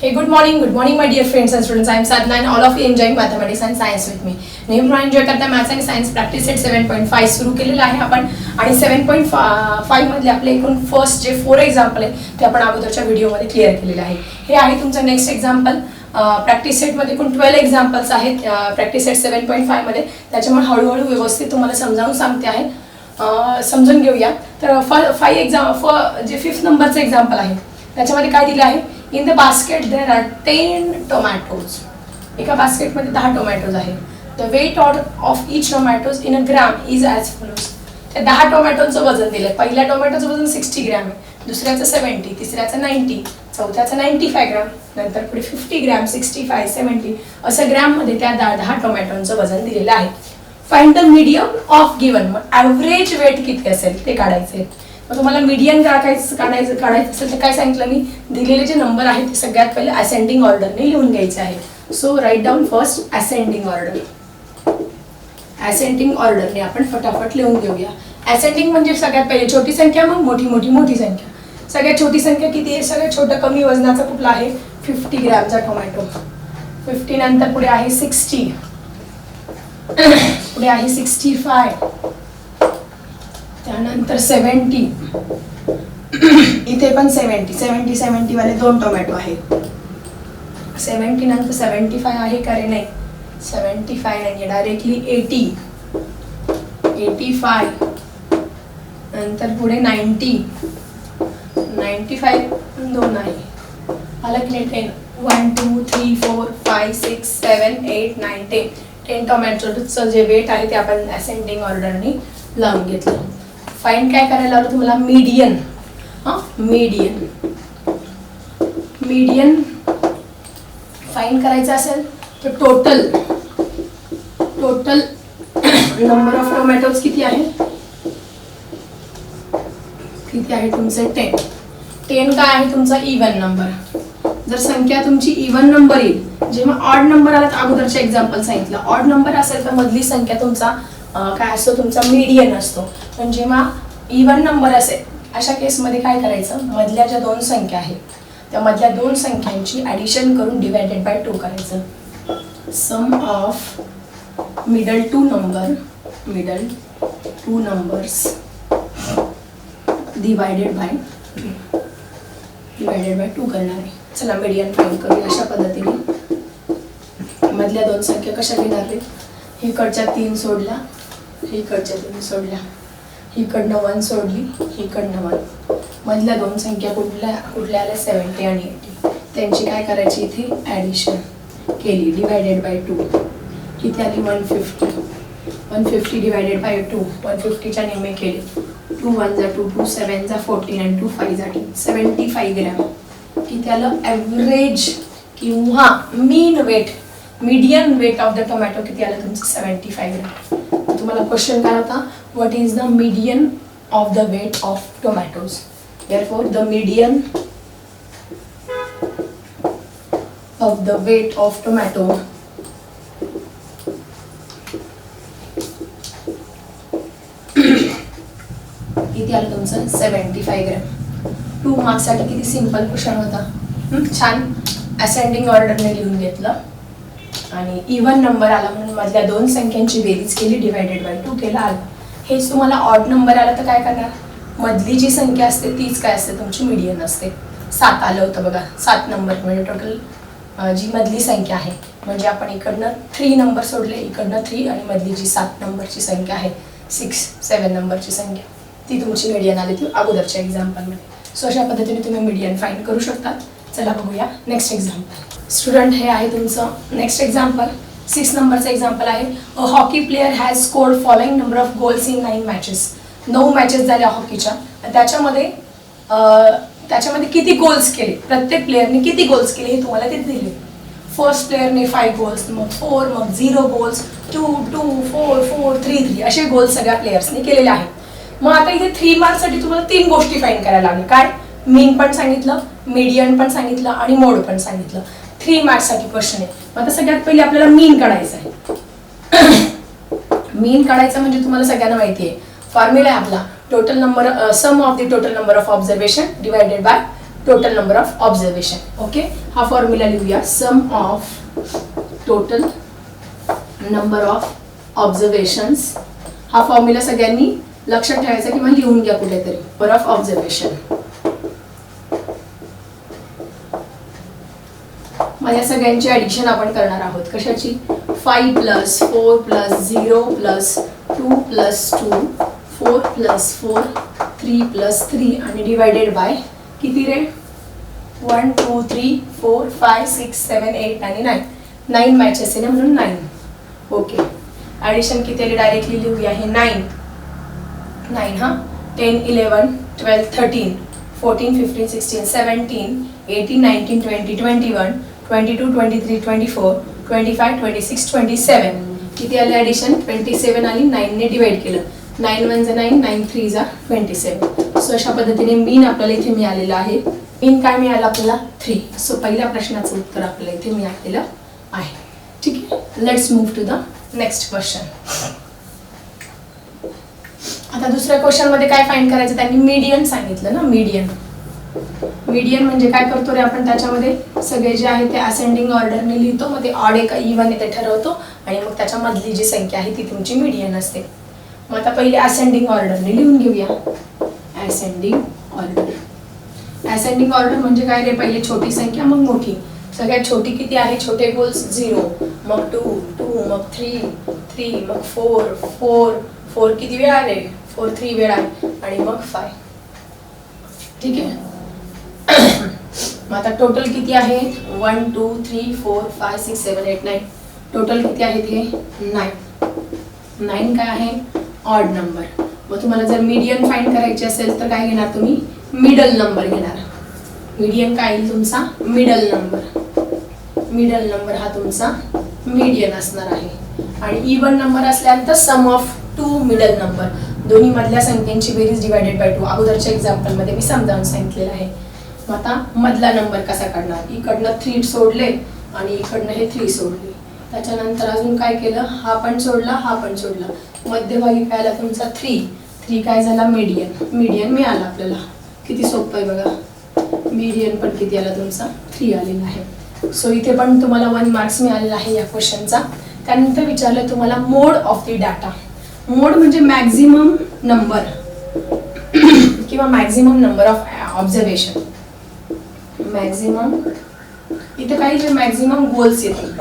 Hey, good morning, good morning, my dear friends and students. I am Sadhna and all of you enjoying mathematics and science with me. नेहमी enjoy करता maths आणि science practice set seven point five सुरू केलेलं आहे आपण. आणि सेवन point फा फाईव्हमधले आपले एकूण फर्स्ट जे फोर एक्झाम्पल आहे ते आपण अगोदरच्या व्हिडिओमध्ये क्लिअर केलेलं आहे. हे आहे तुमचं नेक्स्ट एक्झाम्पल प्रॅक्टिस सेटमध्ये एकूण ट्वेल्व एक्झाम्पल्स आहेत. प्रॅक्टिस सेट सेवन पॉईंट फायमध्ये त्याच्यामुळे हळूहळू व्यवस्थित तुम्हाला समजावून सांगते आहे. समजून घेऊया. तर फ फाईव्ह एक्झाम फ जे फिफ्थ नंबरचं एक्झाम्पल आहे त्याच्यामध्ये काय दिलं आहे? In the basket there are ten tomatoes एका बास्केटमध्ये दहा टोमॅटोज आहे the weight of each tomatoes in a gram is as follows त्या दहा टोमॅटोचं वजन दिलं पहिल्या टोमॅटोचं वजन सिक्स्टी ग्रॅम आहे. दुसऱ्याचं सेवन्टी तिसऱ्याचं नाईन्टी चौथ्याचं नाईन्टी फाय ग्रॅम नंतर पुढे fifty gram sixty five seventy असं ग्रॅममध्ये त्या दहा दहा टोमॅटोचं वजन दिलेलं आहे. Find the medium of given मग ॲव्हरेज वेट किती असेल ते काढायचे तुम्हाला मीडियम काढायचं काढायचं काढायचं असेल तर काय सांगितलं मी? दिलेले जे नंबर आहेत ते सगळ्यात पहिले असेंडिंग ऑर्डरने लिहून घ्यायचे आहे so write down first ascending order ascending ऑर्डरने आपण फटाफट लिहून घेऊया. असेंडिंग म्हणजे सगळ्यात पहिले छोटी संख्या मग मोठी मोठी मोठी संख्या. सगळ्यात छोटी संख्या किती आहे? सगळ्यात छोटं कमी वजनाचा कुठला आहे? फिफ्टी ग्रॅमचा टोमॅटो फिफ्टी नंतर पुढे आहे सिक्स्टी पुढे आहे सिक्स्टी फाय त्यानंतर सेवन्टी इथे पण सेवन्टी सेवन्टी सेवन्टी वाले दोन टोमॅटो आहेत. सेवन्टी नंतर सेवन्टी फाय आहे का रे नाही? सेवन्टी फाय नाही डायरेक्टली एटी एटी फाय नंतर पुढे नाईन्टी नाईन्टी फाय दोन आहे. आलं की ten one two three four five six seven eight nine ten ten टोमॅटोचं जे वेट आहे ते आपण असेंडिंग ऑर्डरनी लावून घेतलं. फाईन काय करायला लावलं तुम्हाला? मीडियन हां? मीडियन मीडियन फाईन करायचं असेल तर total total number of tomatoes किती आहे? किती आहे तुमचे? टेन टेन काय आहे तुमचा? इवन नंबर जर संख्या तुमची इवन नंबर येईल जेव्हा ऑड नंबर आला तर अगोदरच्या एक्झाम्पल सांगितलं. ऑड नंबर असेल तर मधली संख्या तुमचा काय असतो तुमचा मीडियन असतो. पण जेव्हा इवन नंबर असेल अशा केसमध्ये काय करायचं मधल्या ज्या दोन संख्या आहेत त्या मधल्या दोन संख्यांची ॲडिशन करून डिवायडेड बाय टू करायचं. Sum of middle two number middle two numbers divided by divided by two करणार आहे. चला मीडियन फाईंड करूया अशा पद्धतीने. मधल्या दोन संख्या कशा घेणार आहेत? इकडच्या तीन सोडल्या. इकडच्या तीन सोडल्या. इकडनं वन सोडली इकडनं वन मधल्या दोन संख्या कुठल्या कुठल्या आल्या? सेवन्टी आणि एटी त्यांची काय करायची इथे? ॲडिशन केली. डिवायडेड बाय टू किती आली? One fifty one fifty divided by two one फिफ्टीच्या निम्मे केले. टू वन जा टू टू सेवन जा फोर्टीन आणि टू फाईव्ह जा टेन सेवन्टी फाईव्ह ग्रॅम किती आलं? ॲव्हरेज किंवा mean weight medium weight of the tomato किती आलं? तुमचं सेवन्टी फाईव्ह ग्रॅम तुम्हाला क्वेश्चन काय होता? What is the median of the weight of tomatoes therefore the median of the weight of tomato किती आलं तुमचं? सेवन्टी फाय ग्रॅम टू मार्क्ससाठी किती सिंपल क्वेश्चन होता? छान. असेंडिंग ऑर्डरने लिहून घेतलं. आणि इव्हन नंबर आला म्हणून मधल्या दोन संख्यांची बेरीज केली डिवायडेड बाय टू केला आला. हेच तुम्हाला ऑड नंबर आला तर काय करणार? मधली जी संख्या असते तीच काय असते? तुमची मीडियन असते. सात आलं होतं बघा. सात नंबर म्हणजे टोटल जी मधली संख्या आहे. म्हणजे आपण इकडनं थ्री नंबर सोडले इकडनं थ्री आणि मधली जी सात नंबरची संख्या आहे सिक्स सेवन नंबरची संख्या. ती तुमची मीडियन आली ती अगोदरच्या एक्झाम्पलमध्ये सो अशा पद्धतीने तुम्ही मीडियन फाईंड करू शकता चला बघूया नेक्स्ट एक्झाम्पल स्टुडंट हे आहे तुमचं. नेक्स्ट एक्झाम्पल सिक्स नंबरचं एक्झाम्पल आहे. A hockey player has scored following number of goals in nine matches नऊ मॅचेस झाल्या हॉकीच्या त्याच्यामध्ये त्याच्यामध्ये किती गोल्स केले? प्रत्येक प्लेअरने किती गोल्स केले हे तुम्हाला ते दिले. फर्स्ट प्लेअरने फाय गोल्स मग फोर मग zero goals two two four four three three असे गोल्स सगळ्या प्लेयर्सने केलेले आहेत. मग आता इथे थ्री मार्क्ससाठी तुम्हाला तीन गोष्टी फाईन करायला लागल्या. काय? मीन पण सांगितलं मीडियन पण सांगितलं आणि मोड पण सांगितलं. थ्री मार्क्ससाठी क्वेश्चन आहे. मग आता सगळ्यात पहिले आपल्याला मीन काढायचं आहे. मीन काढायचं म्हणजे तुम्हाला सगळ्यांना माहिती आहे. फॉर्म्युला आहे आपला. Total number sum of the total number of observation divided by total number of observation okay हा फॉर्म्युला लिहूया. Sum of total number of observations हा फॉर्म्युला सगळ्यांनी लक्षात ठेवायचा किंवा लिहून घ्या कुठेतरी. नंबर ऑफ ऑब्झर्वेशन माझ्या या सगळ्यांची ॲडिशन आपण करणार आहोत. कशाची? Five plus four plus zero plus two plus two four plus four three plus three आणि डिवायडेड बाय किती रे? One two three four five six seven eight आणि नाईन नाईन मॅचेस आहे ना म्हणून नाईन ओके ॲडिशन किती आली? Directly लिहूया हे नाईन नाईन हां? Ten eleven twelve thirteen fourteen fifteen sixteen seventeen eighteen nineteen twenty twenty one twenty two twenty three twenty four twenty five twenty six twenty seven किती आले addition twenty seven आली नाईनने divide केलं. Nine one जा nine nine three जा twenty seven so अशा पद्धतीने मीन आपल्याला इथे मिळालेलं आहे. मीन काय मिळालं आपल्याला? थ्री सो पहिल्या प्रश्नाचं उत्तर आपल्याला इथे मिळालेलं आहे. ठीक आहे? Let's move to the next question आता दुसऱ्या क्वेश्चनमध्ये काय फाईंड करायचं? त्यांनी मीडियन सांगितलं ना मीडियन मीडियन म्हणजे काय करतो रे आपण त्याच्यामध्ये? सगळे जे आहे ते असेंडिंग ऑर्डरने लिहितो मग ते ऑड एक इवन इव्हन ते ठरवतो आणि मग त्याच्यामधली जी संख्या आहे ती तुमची मीडियन असते. मग आता पहिले असेंडिंग ऑर्डरने लिहून घेऊया. असेंडिंग ऑर्डर असेंडिंग ऑर्डर म्हणजे काय रे? पहिले छोटी संख्या मग मोठी. सगळ्यात छोटी किती आहे? छोटे गोल्स झिरो मग टू टू मग थ्री थ्री मग फोर फोर फोर किती वेळ आले फोर थ्री वेळ. आहे आणि मग फाय ठीक आहे? मग आता टोटल किती आहे? One two three four five six seven eight nine total किती आहेत हे नाईन नाईन काय आहे? ऑड नंबर मग तुम्हाला जर मीडियन फाईंड करायची असेल तर काय घेणार तुम्ही? मिडल नंबर घेणार. मीडियन काय येईल तुमचा? मिडल नंबर मिडल नंबर हा तुमचा मीडियन असणार आहे. आणि इवन नंबर असल्यानंतर sum of two middle number दोन्ही मधल्या संख्यांची बेरीज डिवायडेड बाय टू अगोदरच्या एक्झाम्पलमध्ये मी समजावून सांगितलेलं आहे. मग आता मधला नंबर कसा काढणार? इकडनं थ्री सोडले आणि इकडनं हे थ्री सोडले. त्याच्यानंतर अजून काय केलं? हा पण सोडला हा पण सोडला. मध्यभागी काय आला तुमचा थ्री थ्री काय झाला? मीडियन मीडियन मिळाला आपल्याला. किती सोपं आहे बघा. मीडियन पण किती आला तुमचा? थ्री आलेला आहे. सो इथे पण तुम्हाला वन मार्क्स मिळालेला आहे या क्वेश्चनचा त्यानंतर विचारलं तुम्हाला mode of the data mode म्हणजे मॅक्झिमम नंबर किंवा maximum number of observation maximum इथे काही जे मॅक्झिमम गोल्स येतील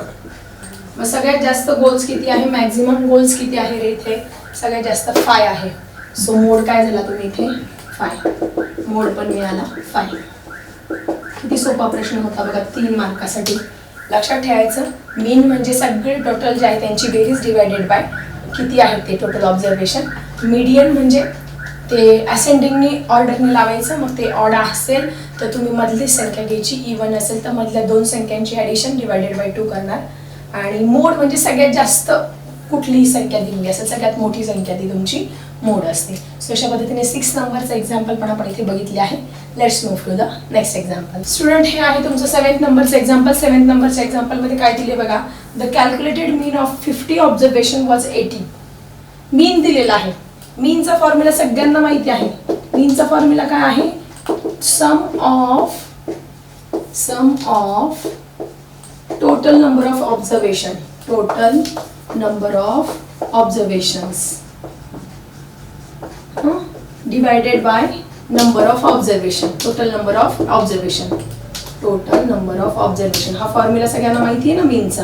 मग सगळ्यात जास्त गोल्स किती आहे? मॅक्झिमम गोल्स किती आहे रे इथे? सगळ्यात जास्त फाय आहे. सो मोड काय झाला तुम्ही इथे? फाय मोड पण मिळाला फाय किती सोपा प्रश्न होता बघा तीन मार्कासाठी. लक्षात ठेवायचं मीन म्हणजे सगळे टोटल जे आहे त्यांची बेरीज डिवायडेड बाय किती आहेत ते टोटल ऑब्झर्वेशन मीडियन म्हणजे ते असेंडिंगनी ऑर्डरने लावायचं मग ते ऑर्डर असेल तर तुम्ही मधली संख्या घ्यायची. E इवन असेल तर मधल्या दोन संख्यांची ॲडिशन डिवायडेड बाय टू करणार. आणि मोड म्हणजे सगळ्यात जास्त कुठलीही संख्या दिलेली असेल सगळ्यात मोठी संख्या ती तुमची मोड असते. सो अशा पद्धतीने सिक्स नंबरचं एक्झाम्पल पण आपण इथे बघितले आहे. Let's move to the next example student हे आहे तुमचं सेव्हन्थ नंबरचं एक्झाम्पल सेव्हन्थ नंबरच्या एक्झाम्पलमध्ये काय दिले बघा? The calculated mean of fifty observation was eighty mean दिलेला आहे. मीनचा फॉर्म्युला सगळ्यांना माहिती आहे. मीनचा फॉर्म्युला काय आहे? Sum of sum of total number of observation total number of observations divided by number of observation total number of observation total number of observation हा formula सगळ्यांना माहिती आहे ना मीनचा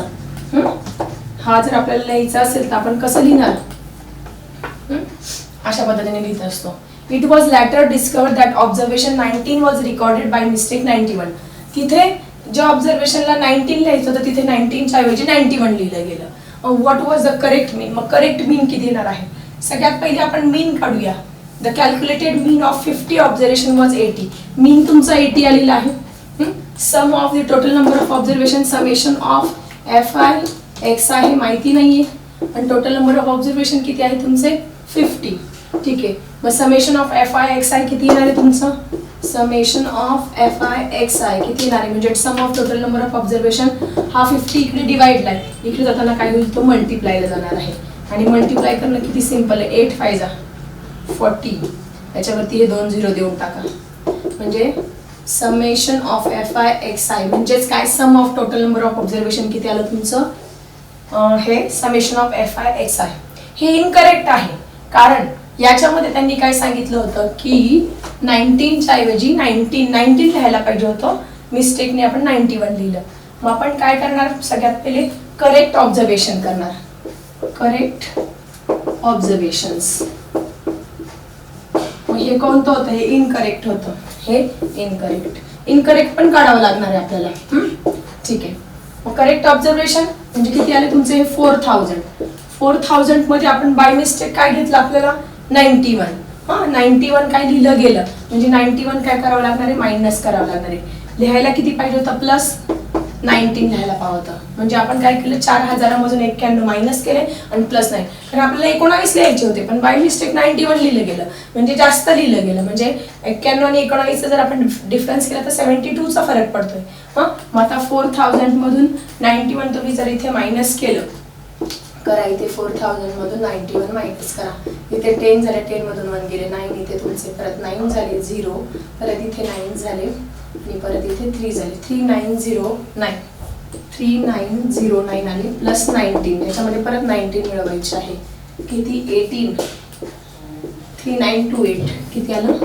हा जर आपल्याला लिहायचा असेल तर आपण कसं लिहिणार? अशा पद्धतीने लिहित असतो. It was later discover that observation nineteen was recorded by mistake ninety one तिथे ज्या ऑब्झर्वेशनला नाईन्टीन लिहायचं होतं तिथे नाईन्टीनच्या ऐवजी नाईन्टी वन लिहिलं गेलं. What was the correct mean मग करेक्ट मीन किती येणार आहे? सगळ्यात पहिले आपण मीन काढूया. The calculated mean of fifty observation was eighty mean तुमचा एटी आलेला आहे. Sum of the total number of observation summation of F I X आहे माहिती नाहीये. आणि टोटल नंबर ऑफ ऑब्झर्वेशन किती आहे तुमचे? फिफ्टी ठीक आहे. मग summation of F I X I किती येणार आहे तुमचं? Summation of F I X I किती येणार आहे? म्हणजे sum of total number of observation हा फिफ्टी इकडे डिवाइडला आहे. इकडे जाताना काय होईल? तो मल्टिप्लायला जाणार आहे. आणि मल्टिप्लाय करणं किती सिंपल आहे? एट फाय जा. फॉर्टी याच्यावरती हे दोन झिरो देऊन टाका. म्हणजे summation of F I X I म्हणजेच काय? Sum of total number of observation किती आलं तुमचं? हे summation of F I X I हे इनकरेक्ट आहे. कारण याच्यामध्ये त्यांनी काय सांगितलं होतं की नाईन्टीनच्या ऐवजी नाईन्टीन नाईन्टीन लिहायला पाहिजे होतं. मिस्टेकने आपण नाईन्टी वन लिहिलं. मग आपण काय करणार? सगळ्यात पहिले करेक्ट ऑब्झर्वेशन करणार. करेक्ट ऑब्झर्वेशन्स हे कोणतं होतं? हे इनकरेक्ट होतं. हे इनकरेक्ट इनकरेक्ट पण काढावं लागणार आहे आपल्याला. ठीक आहे. मग करेक्ट ऑब्झर्वेशन म्हणजे किती आले? तुमचे हे फोर थाउजंड फोर थाउजंडमध्ये आपण बाय मिस्टेक काय घेतलं आपल्याला? नाईन्टी वन हा नाईन्टी वन काय लिहिलं गेलं? म्हणजे नाईन्टी वन काय करावं लागणार आहे? मायनस करावं लागणार आहे. लिहायला किती पाहिजे होतं? प्लस नाईन्टीन लिहायला पाहिजे होतं. म्हणजे आपण काय केलं? चार हजारामधून एक्क्याण्णव मायनस केले आणि प्लस नाईन कारण आपल्याला एकोणावीस लिहायचे होते पण बाय मिस्टेक नाईन्टी वन लिहिलं गेलं. म्हणजे जास्त लिहिलं गेलं. म्हणजे एक्क्याण्णव आणि एकोणावीसचा जर आपण डिफरन्स केला तर सेव्हन्टी टूचा फरक पडतोय. हां मग आता फोर थाउजंडमधून नाईन्टी वन तुम्ही जर इथे मायनस केलं करा इथे फोर थाउजंड मधून नाईन्टी वन मायनस करा. इथे टेन झाले टेन मधून वन गेले नाईन इथे तुमचे परत नाईन झाले झिरो परत इथे नाईन झाले आणि परत इथे थ्री झाले. Three nine zero nine three nine zero nine आले प्लस नाईन्टीन याच्यामध्ये परत नाईन्टीन मिळवायचे आहे. किती? Eighteen three nine two eight किती आलं?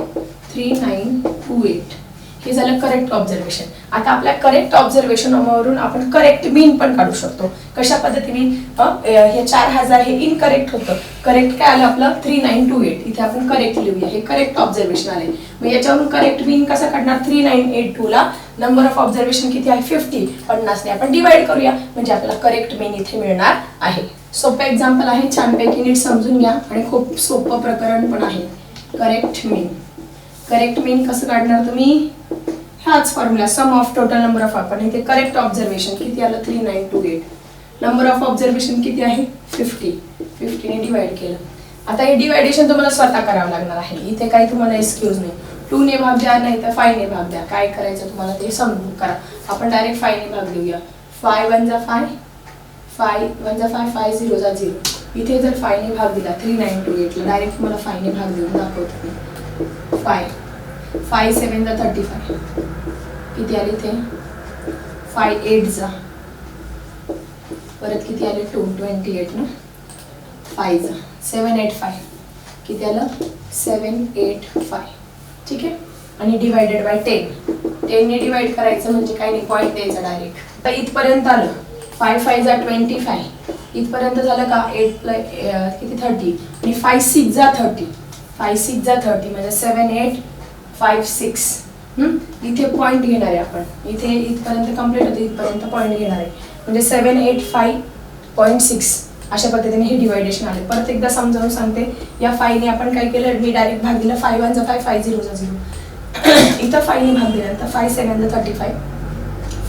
थ्री नाईन टू एट हे झालं करेक्ट ऑब्झर्वेशन आता आपल्या करेक्ट ऑब्झर्वेशन वरून आपण करेक्ट मीन पण काढू शकतो. कशा पद्धतीने? हे चार हजार हे इनकरेक्ट होतं. करेक्ट काय आलं आपलं? थ्री नाईन टू एट इथे आपण करेक्ट लिहूया. हे करेक्ट ऑब्झर्वेशन आले मग याच्यावरून करेक्ट मीन कसा काढणार? थ्री नाईन एट टू ला. नंबर ऑफ ऑब्झर्वेशन किती आहे? फिफ्टी पन्नासने आपण डिवाइड करूया. म्हणजे आपल्याला करेक्ट मीन इथे मिळणार आहे. सोपं एक्झाम्पल आहे. छानपैकी नीट समजून घ्या. आणि खूप सोपं प्रकरण पण आहे. करेक्ट मीन करेक्ट मीन कसं काढणार तुम्ही? हाच formula sum of total number of आपण इथे करेक्ट ऑब्झर्वेशन किती आलं? Three nine two eight number of observation किती आहे? फिफ्टी फिफ्टीने डिवाइड केलं. आता हे डिवायडेशन तुम्हाला स्वतः करावं लागणार आहे. इथे काही तुम्हाला एक्सक्यूज नाही. टू ने भाग द्या नाही तर फाय ने भाग द्या. काय करायचं तुम्हाला ते समजून करा. आपण डायरेक्ट फाय ने भाग देऊया. फाय वन जा फाय फाय वन जा फाय फाय झिरो जा झिरो इथे जर फायने भाग दिला थ्री नाईन टू एटला डायरेक्ट तुम्हाला फायने भाग देऊन दाखवतो. मी फाय फाय सेवन जा थर्टी फाय किती आली इथे? फाय एट जा. परत किती आले? टू ट्वेंटी एट ना? फाय जा. सेवन एट फाय किती आलं? सेवन एट फाय ठीक आहे? आणि डिवायडेड बाय टेन टेनने डिवाइड करायचं म्हणजे काय नाही पॉईंट द्यायचा डायरेक्ट तर इथपर्यंत आलं. फाय फाय जा ट्वेंटी फाय इथपर्यंत झालं का? एट प्लस किती? थर्टी आणि फाय सिक्स जा थर्टी फाय सिक्स जा थर्टी म्हणजे सेवन एट फाईव्ह सिक्स इथे पॉईंट घेणार आहे आपण. इथे इथपर्यंत कंप्लीट होते इथपर्यंत पॉईंट घेणार आहे. म्हणजे seven eight five point six अशा पद्धतीने हे डिवायडेशन आले. परत एकदा समजावून सांगते. या फायने आपण काय केलं? मी डायरेक्ट भाग दिला. फाय वनचा फाय फाय झिरोचा झिरो इथं फायने भाग दिल्यानंतर फाय सेवनचा थर्टी फाय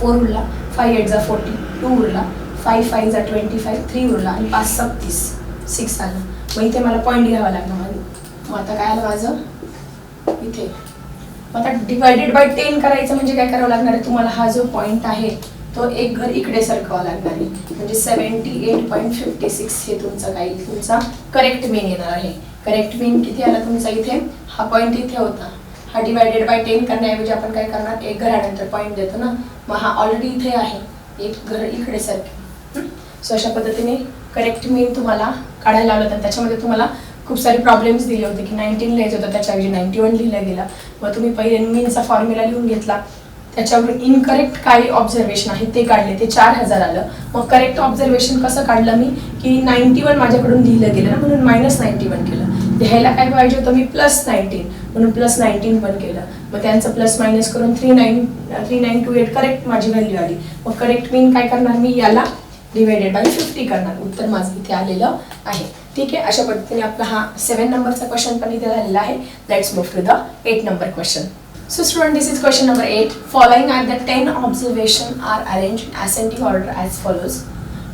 फोर उरला. फाय एट जा फोर्टी टू उरला. फाय फाय जा ट्वेंटी फाय थ्री उरला. आणि पाच सत्तीस. सिक्स आला. मग इथे मला पॉईंट घ्यावा लागला मग आता काय आलं माझं? इथे. मग आता डिवायडेड बाय टेन करायचं म्हणजे काय करावं लागणार आहे? तुम्हाला हा जो पॉईंट आहे तो एक घर इकडे सरकावा लागणार आहे. म्हणजे seventy eight point fifty six हे तुमचा काही तुमचा करेक्ट मेन येणार आहे. करेक्ट मेन किती आला तुमचा इथे? हा पॉईंट इथे होता. हा डिवायडेड बाय टेन करण्याऐवजी आपण काय करणार? एक घरानंतर पॉईंट देतो ना? मग हा ऑलरेडी इथे आहे. एक घर इकडे सरके सो अशा पद्धतीने करेक्ट मेन तुम्हाला काढायला लावलं तर त्याच्यामध्ये तुम्हाला खूप सारे प्रॉब्लेम्स दिले होते की नाईन्टीन लिहायचं होतं त्याच्याऐवजी नाईन्टी वन लिहिलं गेलं. मग तुम्ही पहिले मीनचा फॉर्म्युला लिहून घेतला. त्याच्यावरून इनकरेक्ट काय ऑब्झर्वेशन आहे ते काढले ते चार हजार आलं. मग करेक्ट ऑब्झर्वेशन कसं काढलं मी? की नाईन्टी वन माझ्याकडून लिहिलं गेलं ना म्हणून मायनस नाईन्टी वन केलं. लिहायला काय पाहिजे होतं? मी प्लस नाईन्टीन म्हणून प्लस नाईन्टीन वन केलं. मग त्यांचं प्लस मायनस करून three nine three nine two eight correct माझी व्हॅल्यू आली. मग करेक्ट मीन काय करणार मी? याला डिवायडेड बाय फिफ्टी करणार. उत्तर माझं इथे आलेलं आहे. ठीक आहे? अशा पद्धतीने आपला हा सेवन नंबरचा क्वेश्चन पण इथे झालेला आहे. Let's move to the eight number question So student, this is question number 8. Following are the 10 observation are arranged in ascending order as follows.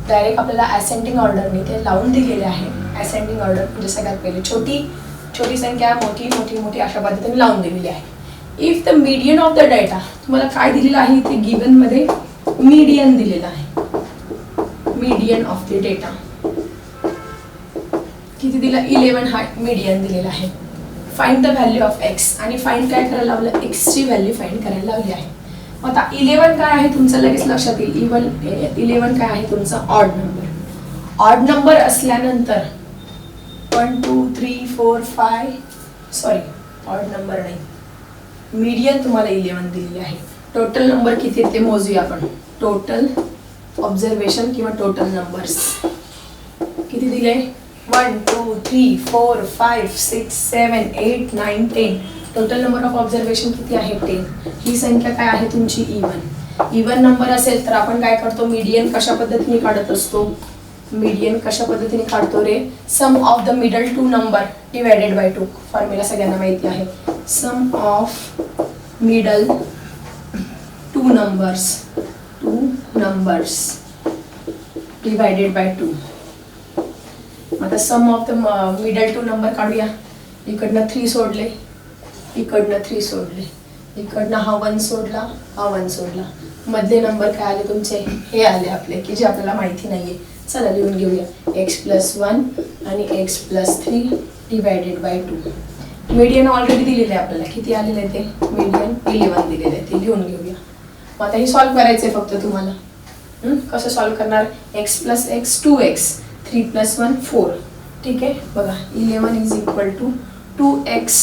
Direct आपल्याला असेंडिंग ऑर्डरने ते लावून दिलेले आहे. असेंडिंग ऑर्डर म्हणजे सगळ्यात पहिले छोटी छोटी संख्या मोठी मोठी मोठी अशा पद्धतीने लावून दिलेली आहे. If the median of the data तुम्हाला काय दिलेलं आहे इथे गिवनमध्ये मीडियन दिलेलं आहे. मीडियन ऑफ द डेटा किती दिला इलेवन हा मीडियन दिलेला आहे. Find the value of X आणि फाइंड काय करायला लावलं? एक्सची व्हॅल्यू फाइंड करायला लावली आहे. मग आता इलेवन काय आहे तुमचं? लगेच लक्षात येईल. इवन इलेवन काय आहे तुमचा? ऑड नंबर ऑड नंबर असल्यानंतर one two three four five sorry odd number नाही. मीडियन तुम्हाला इलेवन दिलेली आहे. टोटल नंबर किती आहेत ते मोजूया आपण. टोटल ऑब्झर्वेशन किंवा टोटल नंबर्स किती दिले? One two three four five six seven eight nine ten total number of observation किती आहे? टेन ही संख्या काय आहे तुमची? इवन इवन नंबर असेल तर आपण काय करतो? मीडियन कशा पद्धतीने काढत असतो? मीडियन कशा पद्धतीने काढतो रे? Sum of the middle two number divided by two formula सगळ्यांना माहिती आहे. Sum of middle two numbers two numbers divided by two आता sum of the middle two number काढूया. इकडनं थ्री सोडले. इकडनं थ्री सोडले. इकडनं हा वन सोडला हा वन सोडला. मधले नंबर काय आले तुमचे? हे आले आपले की जे आपल्याला माहिती नाही आहे चला लिहून घेऊया. एक्स प्लस वन आणि X plus three divided by two median already दिलेले आहे आपल्याला. किती आलेले आहे ते? मीडियन इलेवन दिलेले आहे ते. लिहून घेऊया. मग आता हे सॉल्व्ह करायचं आहे फक्त तुम्हाला. कसं सॉल्व्ह करणार? X plus X two X three plus one four. ठीक आहे? बघा eleven is equal to two X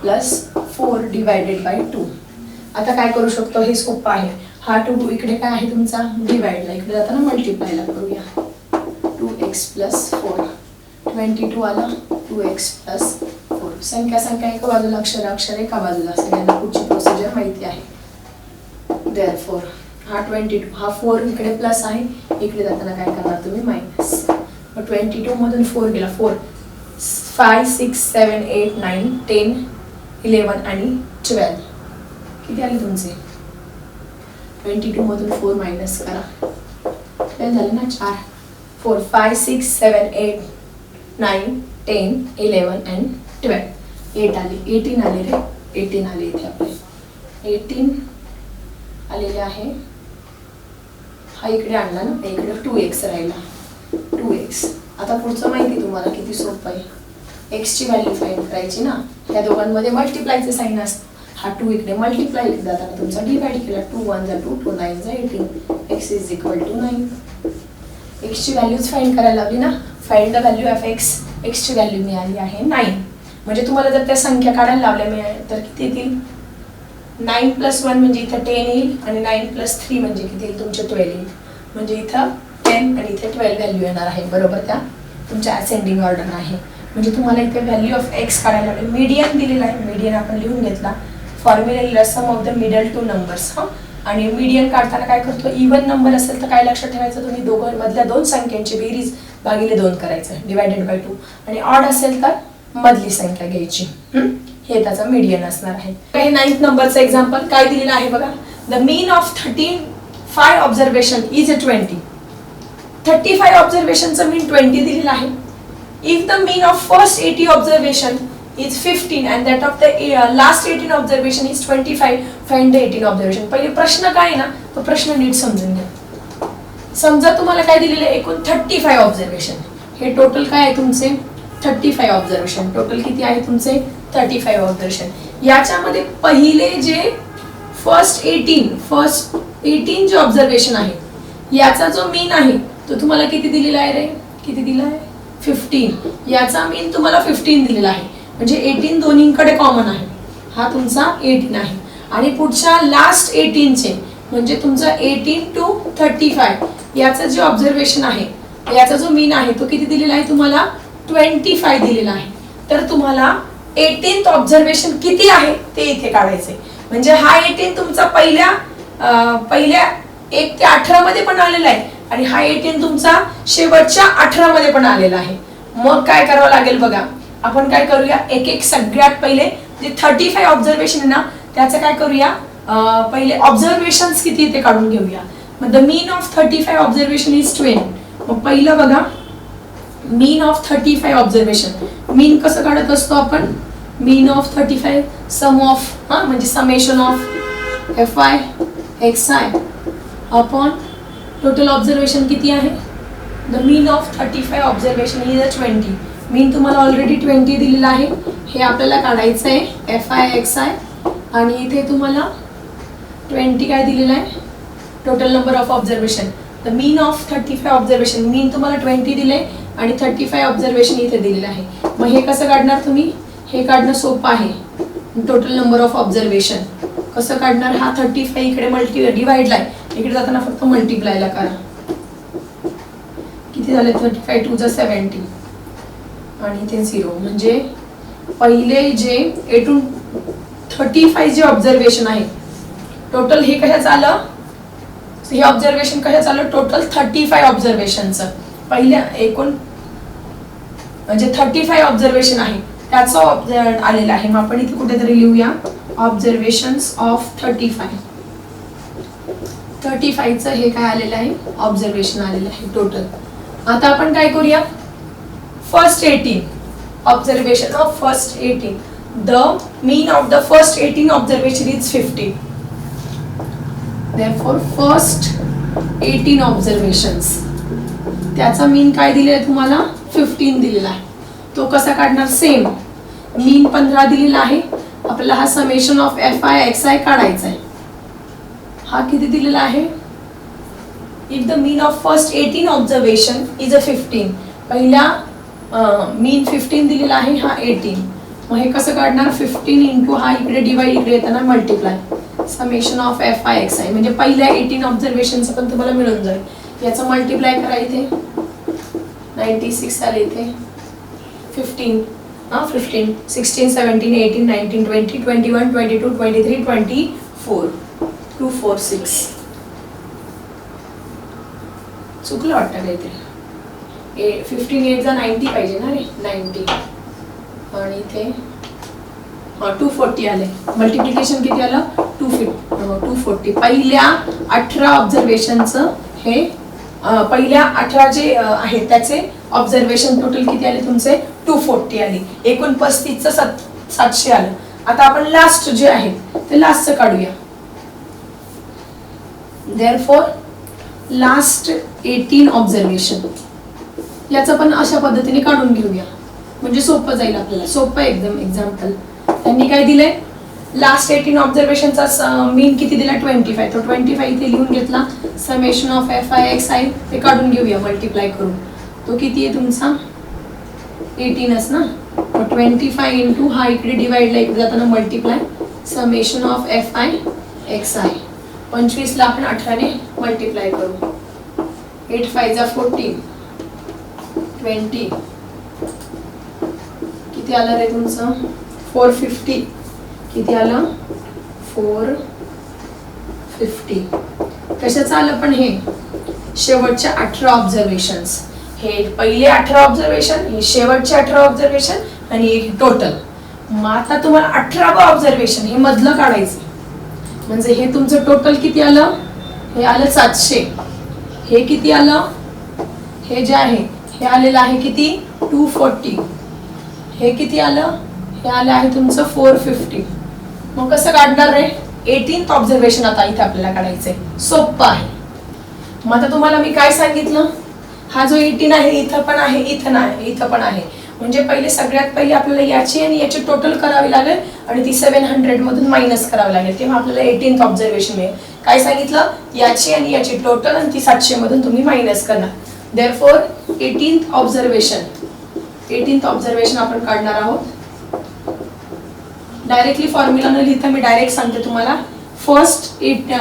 plus four divided by two. आता काय करू शकतो? हे सोपं आहे. हा टू इकडे काय आहे तुमचा? डिवाइडला इकडे जाताना मल्टिप्लायला करूया. Two X plus four. Twenty two आला टू एक्स प्लस फोर. संख्या संख्या एका बाजूला अक्षर अक्षर एका बाजूला सगळ्यांना पुढची प्रोसिजर माहिती आहे. देअर फोर हा ट्वेंटी टू हा फोर इकडे प्लस आहे. इकडे जाताना काय करणार तुम्ही? मायनस ट्वेंटी टू मधून फोर गेला. Four five six seven eight nine ten eleven आणि ट्वेल्व किती आले तुमचे? ट्वेंटी टू मधून फोर मायनस करा. ट्वेल्व झाले ना चार. Four five six seven eight nine ten eleven and twelve eight आले. एटीन आले रे. एटीन आले इथे आपले. एटीन आलेले आहे. हा इकडे आणला ना. इकडे टू एक्स राहिला. Two X. आता पुढचं माहिती तुम्हाला किती सोपं आहे. एक्सची व्हॅल्यू फाईंड करायची ना या दोघांमध्ये मल्टिप्लायचे साईन असतं. हा टू इकडे मल्टिप्लाय जाताना तुमचा डिवाइड केला टू वन जा टू टू नाईन जा eighteen X is equal to nine एक्सची values find करायला लावली ना find the value of X एक्सची व्हॅल्यू मिळाली आहे नाईन म्हणजे तुम्हाला जर त्या संख्या काढायला लावल्या मिळाल्या तर किती येतील? नाईन प्लस वन म्हणजे इथं टेन येईल आणि नाईन प्लस थ्री म्हणजे किती येईल? तुमचे ट्वेल्व येईल. म्हणजे इथं टेन आणि इथे ट्वेल्व व्हॅल्यू येणार आहे. बरोबर त्या तुमच्या असेंडिंग ऑर्डर आहे. म्हणजे तुम्हाला इथे व्हॅल्यू ऑफ एक्स काढायला लागेल. मीडियन दिलेला आहे. मीडियन आपण लिहून घेतला. Formula sum of the middle two numbers हा? आणि मीडियन काढताना काय करतो? इवन नंबर असेल तर काय लक्षात ठेवायचं? तुम्ही दोघांमधल्या दोन संख्यांची बेरीज भागिले दोन करायचं डिवायडेड बाय टू आणि ऑड असेल तर मधली संख्या घ्यायची. हे? त्याचा मीडियन असणार आहे. काही नाईन्थ नंबरचं एक्झाम्पल काय दिलेलं आहे बघा? The mean of thirteen five observation is a twenty thirty five ऑब्झर्वेशनचं mean twenty दिलेलं आहे if the mean of first eighteen observation is fifteen and that of the last eighteen observation is twenty five find the eighteen observation पहिले प्रश्न काय आहे ना तो प्रश्न नीट समजून घ्या. समजा तुम्हाला काय दिलेलं आहे एकूण थर्टी फाईव्ह ऑब्झर्वेशन हे टोटल काय आहे तुमचे? थर्टी फाईव्ह ऑब्झर्वेशन टोटल किती आहे तुमचे? थर्टी फाईव्ह ऑब्झर्वेशन याच्यामध्ये पहिले जे फर्स्ट एटीन फर्स्ट एटीन जे ऑब्झर्वेशन आहे याचा जो मीन आहे तो तुम्हाला किती दिलेला आहे रे? किती दिला आहे? फिफ्टीन याचा मीन तुम्हाला फिफ्टीन दिलेला आहे. म्हणजे एटीन दोन्हीकडे कॉमन आहे. हा तुमचा एटीन आहे. आणि पुढच्या लास्ट एटीनचे म्हणजे तुमचा एटीन टू थर्टी फाय याचं जे ऑब्झर्वेशन आहे याचा जो मीन आहे तो किती दिलेला आहे तुम्हाला? ट्वेंटी फाय दिलेला आहे. तर तुम्हाला एटीन ऑब्झर्वेशन किती आहे ते इथे काढायचे म्हणजे हा एटीन तुमचा पहिल्या पहिल्या एक ते अठरा मध्ये पण आलेला आहे. आणि हा एटीन तुमचा शेवटच्या अठरा मध्ये पण आलेला आहे. मग काय करावं लागेल बघा. आपण काय करूया? एक एक सगळ्यात पहिले जे थर्टी फाय ऑब्झर्वेशन आहे ना त्याचं काय करूया? पहिले ऑब्झर्वेशन किती ते काढून घेऊया. मग the mean of thirty five observation is twenty मग पहिलं बघा. Mean of thirty five observation mean कसं काढत असतो आपण? Mean of thirty five sum of हां म्हणजे summation of F I X I upon total observation किती आहे? The mean of thirty five observation is a twenty mean तुम्हाला already twenty दिलेलं आहे. हे आपल्याला काढायचं आहे एफ आय एक्स आय आणि इथे तुम्हाला ट्वेंटी काय दिलेलं आहे? Total number of observation the mean of thirty five observation mean तुम्हाला ट्वेंटी दिले आणि थर्टी फाय ऑब्झर्वेशन इथे दिलेलं आहे. मग हे कसं काढणार तुम्ही? हे काढणं सोपं आहे. टोटल नंबर ऑफ ऑब्झर्वेशन कसं काढणार? हा थर्टी फाय इकडे मल्टी डिवाइडला आहे. इकडे जाताना फक्त मल्टिप्लायला करा. किती झाले? थर्टी फाय टू जा सेवन्टी आणि ते झिरो म्हणजे पहिले जे एटून थर्टी फाय जे ऑब्झर्वेशन आहे टोटल हे कशाचं आलं? हे ऑब्झर्वेशन कशाचं आलं? टोटल थर्टी फाय ऑब्झर्वेशनचं पहिल्या एकूण म्हणजे थर्टी फाय ऑब्झर्वेशन आहे. त्याचं ऑब्झर्व आलेलं आहे. मग आपण इथे कुठेतरी लिहूया. Observations of thirty five thirty फाईव्हचं हे काय आलेलं आहे? ऑब्झर्वेशन आलेलं आहे टोटल आता आपण काय करूया? First eighteen observation of first eighteen the mean of the first eighteen observation is fifty therefore first eighteen observations त्याचा मीन काय दिलेला आहे तुम्हाला? फिफ्टीन दिलेला आहे. तो कसा काढणार? सेम मीन पंधरा दिलेला आहे. आपल्याला हा summation of F I X I काढायचा आहे. हा किती दिलेला आहे? If the mean of first eighteen observation is a fifteen पहिल्या मीन फिफ्टीन दिलेला आहे हा एटीन मग हे कसं काढणार? फिफ्टीन इंटू हा इकडे डिवाइड इकडे येताना multiply summation of F I X I म्हणजे पहिल्या एटीन ऑब्झर्वेशनचं पण तुम्हाला मिळून जाईल. याचं मल्टिप्लाय करा इथे. नाईन्टी सिक्स आले इथे. फिफ्टीन हां fifteen sixteen seventeen eighteen nineteen twenty twenty one twenty two twenty three twenty four two four six चुकलं वाटतं काहीतरी. ए फिफ्टीन एटचा नाईन्टी पाहिजे ना रे? नाईन्टी आणि इथे टू फोर्टी आले. मल्टिप्लिकेशन किती आलं? टू फिफ टू फोर्टी पहिल्या अठरा ऑब्झर्वेशनचं हे पहिल्या अठरा जे आहे आहेत त्याचे ऑब्झर्वेशन टोटल किती आले तुमचे? टू फोर्टी आली. एकूण पस्तीसचं सात सातशे आलं. आता आपण लास्ट जे आहे ते लास्टचं काढूया. देअरफॉर लास्ट एटीन ऑब्झर्वेशन याचं पण अशा पद्धतीने काढून घेऊया. म्हणजे सोपं जाईल आपल्याला. सोपं एकदम एक्झाम्पल त्यांनी काय दिलंय? लास्ट एटीन ऑब्झर्वेशनचा मीन किती दिला? ट्वेंटी फाय तो ट्वेंटी फाय इथे लिहून घेतला. Summation of F I X I ते काढून घेऊया मल्टिप्लाय करून. तो किती आहे तुमचा? एटीनच ना? ट्वेंटी फाय इंटू हा इकडे डिवाइडला इकडे जाताना multiply summation of F I X I पंचवीसला आपण अठराने मल्टिप्लाय करू. एट फाय जा फोर्टीन ट्वेंटी किती आलं रे तुमचं? फोर फिफ्टी किती आलं? फोर फिफ्टी कशाचं आलं पण हे? शेवटच्या अठरा ऑब्झर्वेशन्स हे पहिले अठरा ऑब्झर्वेशन हे शेवटचे अठरा ऑब्झर्वेशन आणि एक टोटल मग आता तुम्हाला अठरावं ऑब्झर्वेशन हे मधलं काढायचं. म्हणजे हे तुमचं टोटल किती आलं? हे आलं सातशे. हे किती आलं? हे जे आहे हे आलेलं आहे किती? टू फोर्टी हे किती आलं? हे आलं आहे तुमचं फोर फिफ्टी मग कसं काढणार रे? एटीन्थ ऑब्झर्वेशन आता इथे आपल्याला काढायचंय. सोपं आहे. मग आता तुम्हाला मी काय सांगितलं? हा जो एटीन आहे इथं पण आहे इथं नाही इथं पण आहे. म्हणजे पहिले सगळ्यात पहिले आपल्याला याची आणि याची टोटल करावी लागेल. आणि ती सेव्हन हंड्रेड मधून मायनस करावी लागेल. तेव्हा आपल्याला एटीन्थ ऑब्झर्वेशन मिळेल. काय सांगितलं? याची आणि याची टोटल आणि ती सातशे मधून तुम्ही मायनस करणार. Therefore eighteenth observation eighteenth observation आपण काढणार आहोत. डायरेक्टली फॉर्म्युला न लिहिता मी डायरेक्ट सांगते तुम्हाला. First eight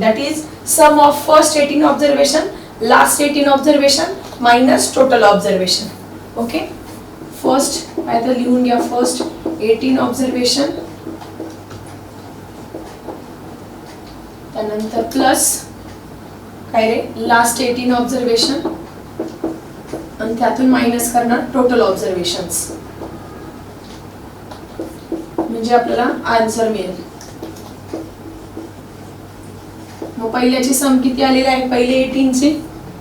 that is sum of first eighteen observation last eighteen observation minus total observation okay first काय तर लिहून घ्या फर्स्ट एटीन ऑब्झर्वेशन त्यानंतर प्लस काय रे? लास्ट एटीन ऑब्झर्वेशन आणि त्यातून मायनस करणार टोटल ऑब्झर्वेशन्स म्हणजे आपल्याला आन्सर मिळेल. मग पहिल्याची सम किती आलेली आहे? पहिले एटीनचे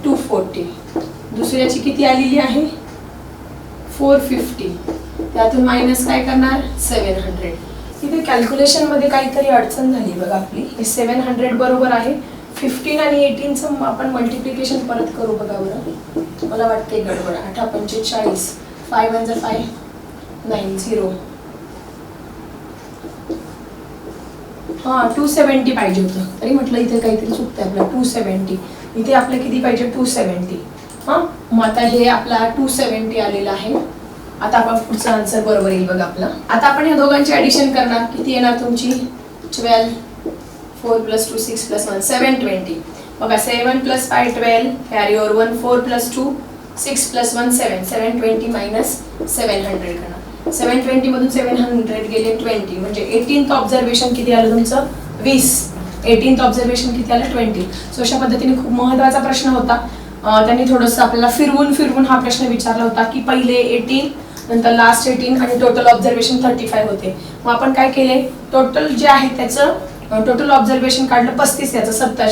टू फोर्टी दुसऱ्याची किती आलेली आहे? फोर फिफ्टी त्यातून मायनस काय करणार? सेवन हंड्रेड तिथे कॅल्क्युलेशनमध्ये काहीतरी अडचण झाली बघा आपली. हे सेवन हंड्रेड बरोबर आहे. फिफ्टीन आणि एटीनचं आपण मल्टिप्लिकेशन परत करू बघा बरं. मला वाटते गडबड. आठा पंचेचाळीस. फाय वन जर फाय नाईन झिरो हां टू सेवन्टी पाहिजे होतं. तरी म्हटलं इथे काहीतरी चुकतंय आपलं. टू सेवन्टी इथे आपलं किती पाहिजे? टू सेवन्टी हां? मग आता हे आपला टू सेवन्टी आलेलं आहे. आता आपण पुढचा आन्सर बरोबर येईल बघा आपला. आता आपण या दोघांची ॲडिशन करणार. किती येणार तुमची? Twelve four plus two six plus one seven twenty बघा seven plus five twelve carry over one four plus two six plus one seven seven twenty minus seven hundred करणार सेवन ट्वेंटीमधून सेवन हंड्रेड गेले twenty म्हणजे eighteenth observation किती आलं तुमचं? वीस. Eighteenth observation किती आलं? ट्वेंटी सो अशा पद्धतीने खूप महत्त्वाचा प्रश्न होता. त्यांनी थोडंसं आपल्याला फिरवून फिरवून हा प्रश्न विचारला होता की पहिले एटीन नंतर लास्ट एटीन आणि टोटल ऑब्झर्वेशन थर्टी फाय होते. मग आपण काय केले? टोटल जे आहे त्याचं टोटल ऑब्झर्वेशन काढलं पस्तीस याचं सत्तर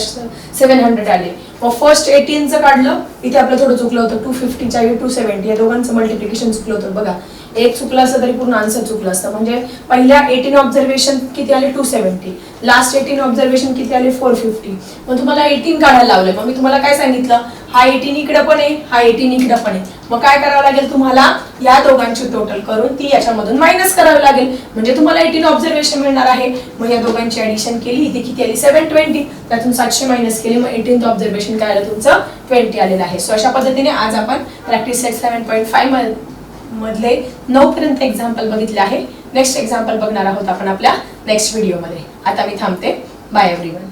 सेवन हंड्रेड आले. मग फर्स्ट एटीनचं काढलं इथे आपलं थोडं चुकलं होतं टू फिफ्टीच्या टू सेव्हन्टी या दोघांचं मल्टिप्लिकेशन चुकलं होतं बघा. एक चुकलं असतं तरी पूर्ण आन्सर चुकलं असतं. म्हणजे पहिल्या एटीन ऑब्झर्वेशन किती आले? Two seventy last eighteen observation किती आले? फोर फिफ्टी मग तुम्हाला एटीन काढायला लावले मग मी तुम्हाला काय सांगितलं? हा एटीन इकडं पण आहे हा एटीन इकडं पण आहे. मग काय करावं लागेल तुम्हाला? या दोघांची टोटल करून ती याच्यामधून मायनस करावी लागेल. म्हणजे तुम्हाला एटीन ऑब्झर्वेशन मिळणार आहे. मग या दोघांची ऍडिशन केली ती किती आली? सेव्हन ट्वेंटी त्यातून सातशे मायनस केली मग एटीन ऑब्झर्वेशन काय आलं? तुमचं ट्वेंटी आलेलं आहे. सो अशा पद्धतीने आज आपण practice set seven point five मधले. नऊ पर्यंत एक्झाम्पल बघितले आहे. नेक्स्ट एक्झाम्पल बघणार आहोत आपण आपल्या नेक्स्ट व्हिडिओमध्ये आता मी थांबते. Bye everyone